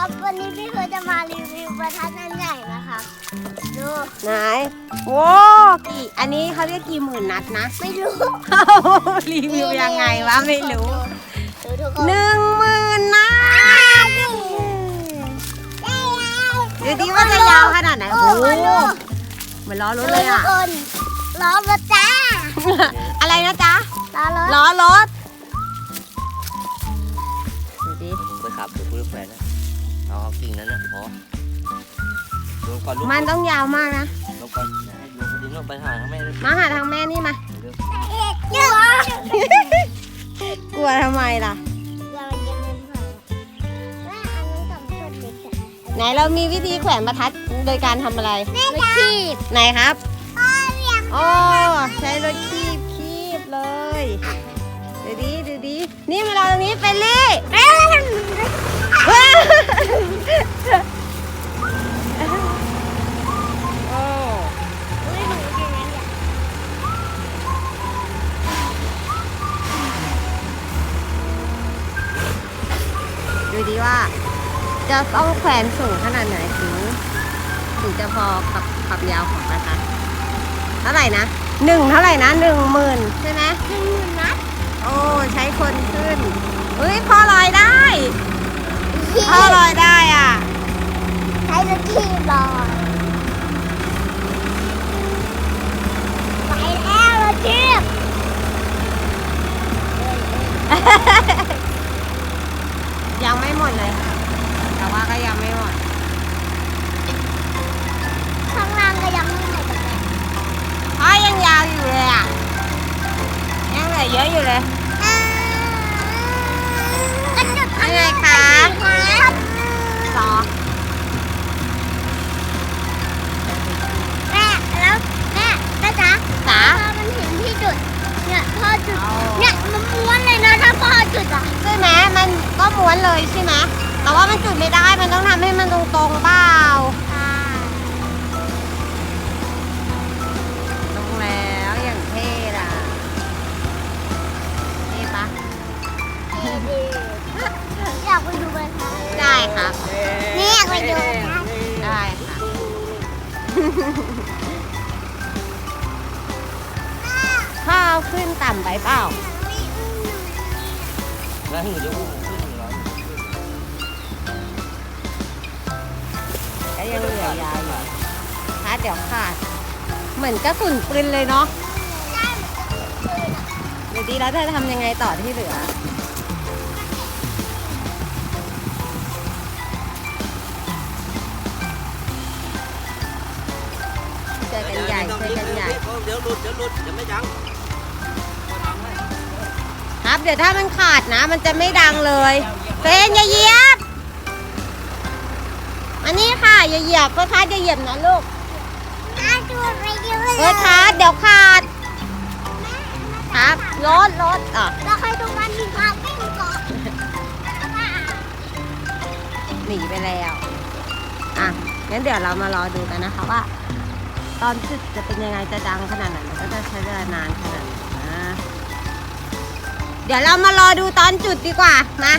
ครับ วันนี้พี่เพิร์ทจะมารีวิวประทัดอันใหญ่นะครับดูไหนโว้กี่อันนี้เขาเรียกกี่หมื่นนัดนะ ไม่รู้ รีวิวยังไงวะไม่รู้ดูทุกคนหนึ่งหมื่นนัดเดี๋ยวดีว่าจะยาวขนาดไหนโอ้โอ้โหโหดูเหมือนล้อรดูถเลยทุกอะคนล้อรถจ้า อะไรนะจ๊ะล้อรถล้อรถดูดิไปขับเดี๋ยวกูจะแขวนนะ เอาเอากิ่งนั้นนะพอลงก่อนลูกมันต้องยาวมากนะ ลงก่อนให้ลงพอดีลงไปหาทางแม่เลยมาหาทางแม่นี่มา เร็วเยอะกลัวทำไมล่ะเราจะเป็นไฟและอันนี้สองคนเด็กอะไหนเรามีวิธีแขวนประทัดโดยการทำอะไรแม่คีบไหนครับพ่อเลี้ยงโอ้ใช้ ดูดิว่า จะต้องแขวนสูงขนาดไหนถึงถึงจะพอกับความยาวของประทัดเท่าไหร่นะหนึ่งเท่าไหร่นะหนึ่งหมื่นใช่ไหมหนึ่งหมื่นนัดโอ้ใช้คนขึ้นเฮ้ยพ่อลอยได้พ่อลอยได้อะใช้รถคีบลอยไปแล้วรถคี ยังเหลือเยอะอยู่เลยอ่าก็จุดยังไงคะครับสองแม่แล้วแม่แม่จ๋าสาพ่อมันเห็นที่จุด เนี่ยพ่อจุด เนี่ยมันม้วนเลยนะถ้าพ่อจุดอะใช่ไหมมันก็ม้วนเลยใช่ไหมแต่ว่ามันจุดไม่ได้ มันต้องทำให้มันตรงๆเปล่าต อยากไปดูไหมคะได้ครับ นี่อยากไปดูนะได้ค่ะพ่อเอาขึ้นต่ำไปเปล่าแล้วหนูจะอุ้มขึ้นเหรอก็ยังเหลือยาวอยู่ค่ะเดี๋ยวขาด เหมือนกระสุนปืนเลยเนาะเดี๋ยวดีแล้วจะทำยังไงต่อที่เหลือ ลุดเดี๋ยวหลุดเดี๋ยวไม่ยั้งครับ เดี๋ยวถ้ามันขาดนะ มันจะไม่ดังเลยเฟนอย่าเหยียบอันนี้ค่ะอย่าเหยียบเพื่อคัดอย่าเหยียบนะลูกน่าดูไปดูเลเพื่อยคัดเดี๋ยวขาดครับรถรถอะเราเคยดูมันมีความวิ่งเกาะหนีไปแล้ว อะงั้นเดี๋ยวเรามารอดูกันนะคะว่า ตอนจุดจะเป็นยังไงจะดังขนาดไหนแล้วก็จะใช้เวลานานขนาดไหนนะเดี๋ยวเรามารอดูตอนจุดดีกว่ามา